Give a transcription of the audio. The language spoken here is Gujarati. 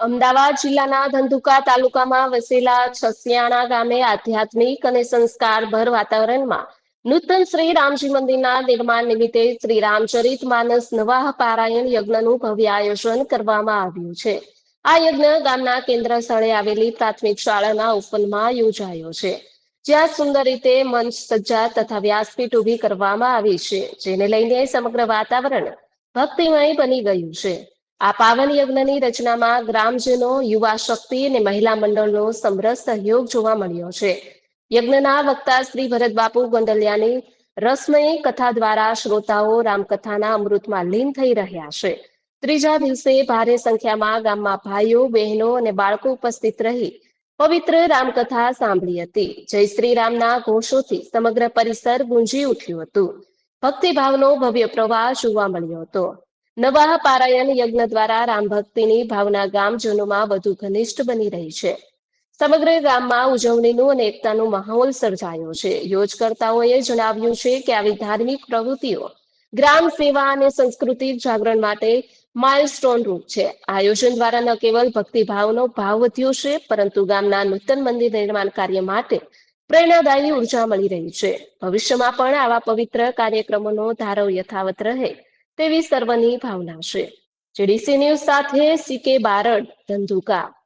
અમદાવાદ જિલ્લાના ધંધુકા તાલુકામાં વસેલા છસિયાણા ગામે આધ્યાત્મિક અને સંસ્કારભર વાતાવરણમાં નૂતન શ્રી રામજી મંદિરના નિર્માણ નિમિત્તે શ્રી રામચરિત માનસ નવાહ પારાયણ યજ્ઞનું ભવ્ય આયોજન કરવામાં આવ્યું છે. આ યજ્ઞ ગામના કેન્દ્ર સ્થળે આવેલી પ્રાથમિક શાળાના ઉપવનમાં યોજાયો છે. જ્યાં સુંદર રીતે મંચ સજ્જા તથા વ્યાસપીઠ ઊભી કરવામાં આવી છે, જેને લઈને સમગ્ર વાતાવરણ ભક્તિમય બની ગયું છે. આ પાવન યજ્ઞની રચનામાં ગ્રામજનો, યુવા શક્તિ અને મહિલા મંડળનો સમરસ સહયોગ જોવા મળ્યો છે. યજ્ઞના વક્તા શ્રી ભરત બાપુ ગોંડલિયાની રસમય કથા દ્વારા શ્રોતાઓ રામકથાના અમૃતમાં લીન થઈ રહ્યા છે. ત્રીજા દિવસે ભારે સંખ્યામાં ગામમાં ભાઈઓ, બહેનો અને બાળકો ઉપસ્થિત રહી પવિત્ર રામકથા સાંભળી હતી. જય શ્રી રામના ઘોષોથી સમગ્ર પરિસર ગુંજી ઉઠ્યું હતું. ભક્તિભાવનો ભવ્ય પ્રવાહ જોવા મળ્યો હતો. નવાહ પારાયણ યજ્ઞ દ્વારા રામ ભક્તિની ભાવના ગામજનોમાં વધુ ઘનિષ્ઠ બની રહી છે. સમગ્ર ગામમાં ઉજવણીનું અને એકતાનું માહોલ સર્જાયો છે. યોજકર્તાઓએ જણાવ્યું છે કે આવી ધાર્મિક પ્રવૃત્તિઓ ગ્રામ સેવા અને સંસ્કૃતિ જાગરણ માટે માઇલસ્ટોન રૂપ છે. આયોજન દ્વારા ન કેવલ ભક્તિભાવનો ભાવ વધ્યો છે, પરંતુ ગામના નૂતન મંદિર નિર્માણ કાર્ય માટે પ્રેરણાદાયી ઊર્જા મળી રહી છે. ભવિષ્યમાં પણ આવા પવિત્ર કાર્યક્રમોનો ધારો યથાવત રહે. તેવી સર્વની ભાવના છે. જેડીસી ન્યૂઝ સાથે સીકે બારડ ધંધુકા.